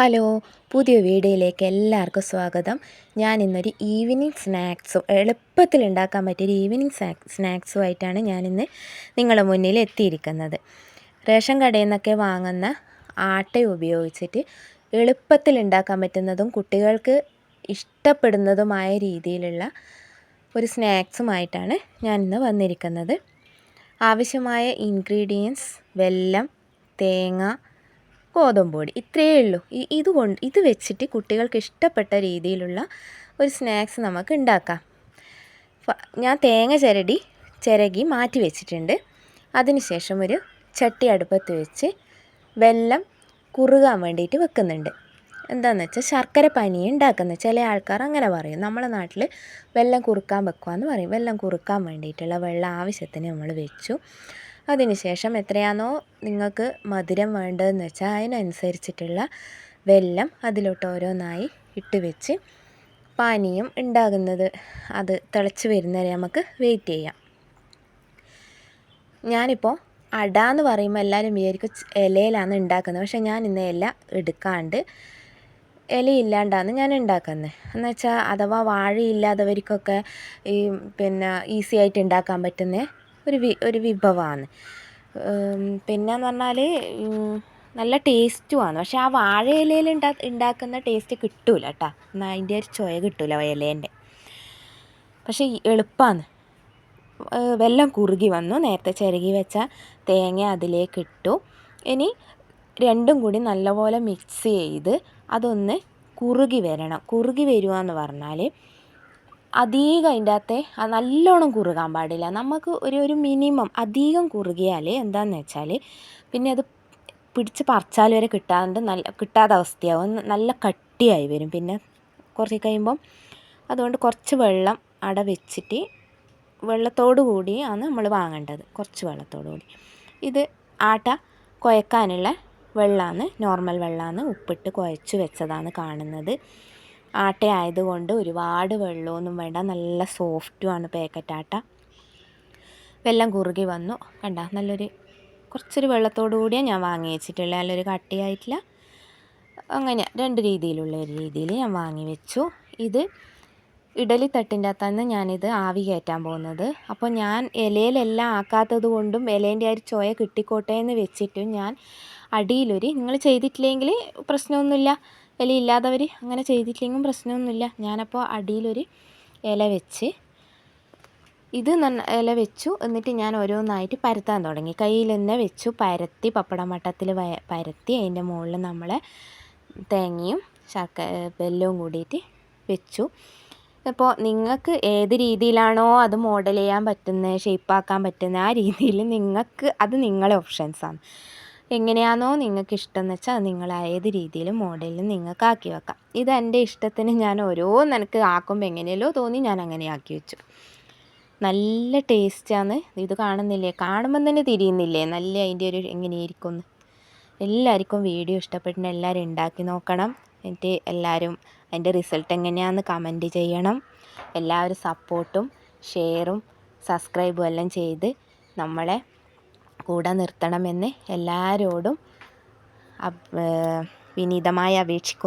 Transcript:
Hello പുതിയ വീഡിയോയിലേക്ക് എല്ലാവർക്കും സ്വാഗതം. ഞാൻ ഇന്നൊരു ഈവനിങ് സ്നാക്സും എളുപ്പത്തിൽ ഉണ്ടാക്കാൻ പറ്റിയൊരു ഈവനിങ് സ്നാക്സുമായിട്ടാണ് ഞാനിന്ന് നിങ്ങളുടെ മുന്നിൽ എത്തിയിരിക്കുന്നത്. റേഷൻ കടയിൽ നിന്നൊക്കെ വാങ്ങുന്ന ആട്ട ഉപയോഗിച്ചിട്ട് എളുപ്പത്തിൽ ഉണ്ടാക്കാൻ പറ്റുന്നതും കുട്ടികൾക്ക് ഇഷ്ടപ്പെടുന്നതുമായ രീതിയിലുള്ള ഒരു സ്നാക്സുമായിട്ടാണ് ഞാനിന്ന് വന്നിരിക്കുന്നത്. ആവശ്യമായ ഇൻഗ്രീഡിയൻസ് വെല്ലം തേങ്ങ ഗോതമ്പ് പൊടി ഇത്രയേ ഉള്ളൂ. ഈ ഇതുകൊണ്ട് ഇത് വെച്ചിട്ട് കുട്ടികൾക്ക് ഇഷ്ടപ്പെട്ട രീതിയിലുള്ള ഒരു സ്നാക്സ് നമുക്ക് ഉണ്ടാക്കാം. ഞാൻ തേങ്ങ ചിരടി ചിരകി മാറ്റി വെച്ചിട്ടുണ്ട്. അതിനുശേഷം ഒരു ചട്ടി അടുപ്പത്ത് വെച്ച് വെല്ലം കുറുകാൻ വേണ്ടിയിട്ട് വെക്കുന്നുണ്ട്. എന്താണെന്ന് വെച്ചാൽ ശർക്കര പനി ഉണ്ടാക്കുന്നത് ചില ആൾക്കാർ അങ്ങനെ പറയും. നമ്മളെ നാട്ടിൽ വെള്ളം കുറുക്കാൻ വെക്കുക പറയും. വെള്ളം കുറുക്കാൻ വേണ്ടിയിട്ടുള്ള വെള്ളം ആവശ്യത്തിന് നമ്മൾ വെച്ചു. അതിനുശേഷം എത്രയാണോ നിങ്ങൾക്ക് മധുരം വേണ്ടതെന്ന് വെച്ചാൽ അതിനനുസരിച്ചിട്ടുള്ള വെല്ലം അതിലോട്ട് ഓരോന്നായി ഇട്ട് വെച്ച് പാനീയം ഉണ്ടാകുന്നത് അത് തിളച്ച് വരുന്നവരെ നമുക്ക് വെയിറ്റ് ചെയ്യാം. ഞാനിപ്പോൾ അട എന്ന് പറയുമ്പോൾ എല്ലാവരും വിചാരിക്കും ഇലയിലാണ് ഉണ്ടാക്കുന്നത്. പക്ഷേ ഞാൻ ഇന്ന് ഇല എടുക്കാണ്ട് ഇലയില്ലാണ്ടാണ് ഞാൻ ഉണ്ടാക്കുന്നത് എന്ന് വെച്ചാൽ അഥവാ വാഴയില്ലാത്തവർക്കൊക്കെ ഈ പിന്നെ ഈസി ആയിട്ട് ഉണ്ടാക്കാൻ പറ്റുന്ന ഒരു വി ഒരു വിഭവമാണ് പിന്നെയെന്ന് പറഞ്ഞാൽ നല്ല ടേസ്റ്റുമാണ്. പക്ഷേ ആ വാഴ ഇലയിൽ ഉണ്ടാ ഉണ്ടാക്കുന്ന ടേസ്റ്റ് കിട്ടില്ല കേട്ടോ. എന്നാൽ അതിന്റെ ഒരു ചുവ കിട്ടില്ല ഇലേന്റെ. പക്ഷേ എളുപ്പമാണ് വെല്ലം കുറുകി വന്നു. നേരത്തെ ചിരകി വെച്ച തേങ്ങ അതിലേക്ക് ഇട്ടു. ഇനി രണ്ടും കൂടി നല്ലപോലെ മിക്സ് ചെയ്ത് അതൊന്ന് കുറുകി വരണം. കുറുകി വരുക എന്ന് പറഞ്ഞാൽ അധികം അതിന്റെ അകത്തെ നല്ലോണം കുറുകാൻ പാടില്ല. നമുക്ക് ഒരു ഒരു മിനിമം അധികം കുറുകിയാൽ എന്താണെന്ന് വെച്ചാൽ പിന്നെ അത് പിടിച്ച് പറിച്ചാൽ വരെ കിട്ടാണ്ട് നല്ല കിട്ടാത്ത അവസ്ഥയാവും. നല്ല കട്ടിയായി വരും. പിന്നെ കുറച്ച് കഴിയുമ്പം അതുകൊണ്ട് കുറച്ച് വെള്ളം അട വെച്ചിട്ട് വെള്ളത്തോടു കൂടി ആണ് നമ്മൾ വാങ്ങേണ്ടത്. കുറച്ച് വെള്ളത്തോടു കൂടി. ഇത് ആട്ട കുഴക്കാനുള്ള വെള്ളമാണ് നോർമൽ വെള്ളമാണ് ഉപ്പിട്ട് കുഴച്ച് വെച്ചതാണ് കാണുന്നത്. ആട്ട ആയതുകൊണ്ട് ഒരുപാട് വെള്ളമൊന്നും വേണ്ട. നല്ല സോഫ്റ്റുമാണ് പാക്കറ്റ് ആട്ട വെള്ളം കുറുകി വന്നു. കണ്ട നല്ലൊരു കുറച്ചൊരു വെള്ളത്തോടു കൂടിയാണ് ഞാൻ വാങ്ങി വെച്ചിട്ടുള്ളത് നല്ലൊരു കട്ടിയായിട്ടില്ല. അങ്ങനെ രണ്ട് രീതിയിലുള്ള ഒരു രീതിയിൽ ഞാൻ വാങ്ങി വെച്ചു ഇത് ഇഡലി തട്ടിന്റെ അകത്താണ് ഞാനിത് ആവി കയറ്റാൻ പോകുന്നത്. അപ്പോൾ ഞാൻ ഇലയിലെല്ലാം ആക്കാത്തത് കൊണ്ടും ഇലേന്റെ ആ ഒരു ചോയ കിട്ടിക്കോട്ടെ എന്ന് വെച്ചിട്ടും ഞാൻ അടിയിലൊരു നിങ്ങൾ ചെയ്തിട്ടില്ലെങ്കിൽ പ്രശ്നമൊന്നുമില്ല. ഇലയില്ലാത്തവർ അങ്ങനെ ചെയ്തിട്ടില്ലെങ്കിലും പ്രശ്നമൊന്നുമില്ല. ഞാനപ്പോൾ അടിയിലൊരു ഇല വെച്ച് ഇത് ഇല വെച്ചു. എന്നിട്ട് ഞാൻ ഓരോന്നായിട്ട് പരത്താൻ തുടങ്ങി. കയ്യിൽ തന്നെ വെച്ചു. പരത്തി പപ്പടം വട്ടത്തിൽ പരത്തി അതിന്റെ മുകളിൽ നമ്മൾ തേങ്ങയും ശർക്ക വെല്ലവും കൂടിയിട്ട് വെച്ചു. അപ്പോൾ നിങ്ങൾക്ക് ഏത് രീതിയിലാണോ അത് മോഡൽ ചെയ്യാൻ പറ്റുന്നത് ഷേപ്പാക്കാൻ പറ്റുന്നത് ആ രീതിയിൽ നിങ്ങൾക്ക് അത് നിങ്ങളെ ഓപ്ഷൻസാണ് എങ്ങനെയാണോ നിങ്ങൾക്ക് ഇഷ്ടം എന്ന് വെച്ചാൽ നിങ്ങൾ ഏത് രീതിയിലും മോഡലിൽ നിങ്ങൾക്ക് ആക്കി വെക്കാം. ഇത് എന്റെ ഇഷ്ടത്തിന് ഞാൻ ഓരോ നിനക്ക് ആക്കുമ്പോൾ എങ്ങനെയല്ലോ തോന്നി ഞാൻ അങ്ങനെ ആക്കി വെച്ചു. നല്ല ടേസ്റ്റാണ് ഇത് കാണുന്നില്ലേ? കാണുമ്പം തന്നെ തിരിയുന്നില്ലേ? നല്ല അതിന്റെ ഒരു എങ്ങനെയായിരിക്കും എല്ലാവർക്കും വീഡിയോ ഇഷ്ടപ്പെട്ടിട്ട് എല്ലാവരും ഉണ്ടാക്കി നോക്കണം. എന്നിട്ട് എല്ലാവരും അതിന്റെ റിസൾട്ട് എങ്ങനെയാണെന്ന് കമന്റ് ചെയ്യണം. എല്ലാവരും സപ്പോർട്ടും ഷെയറും സബ്സ്ക്രൈബും എല്ലാം ചെയ്ത് നമ്മളെ കൂടെ നിർത്തണമെന്ന് എല്ലാവരോടും വിനീതമായി അപേക്ഷിക്കുന്നു.